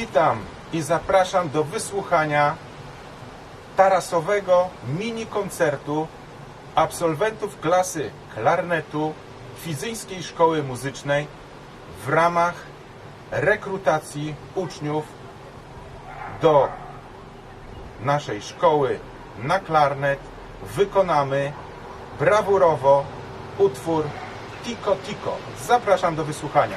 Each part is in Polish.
Witam i zapraszam do wysłuchania tarasowego mini koncertu absolwentów klasy klarnetu Fizyjskiej Szkoły Muzycznej w ramach rekrutacji uczniów do naszej szkoły na klarnet wykonamy brawurowo utwór Tico Tico. Zapraszam do wysłuchania.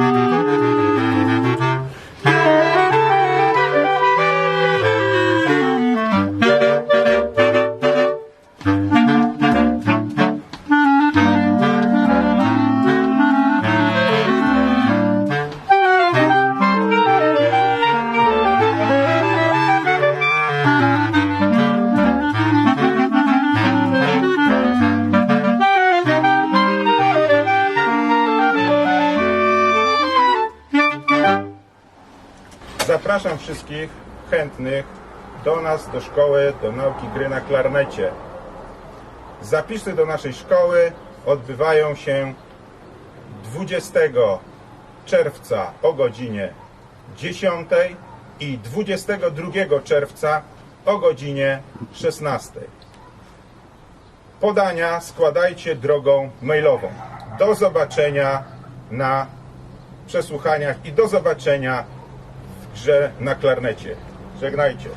Zapraszam wszystkich chętnych do nas, do szkoły, do nauki gry na klarnecie. Zapisy do naszej szkoły odbywają się 20 czerwca o godzinie 10 i 22 czerwca o godzinie 16. Podania składajcie drogą mailową. Do zobaczenia na przesłuchaniach i do zobaczenia grze na klarnecie. Żegnajcie.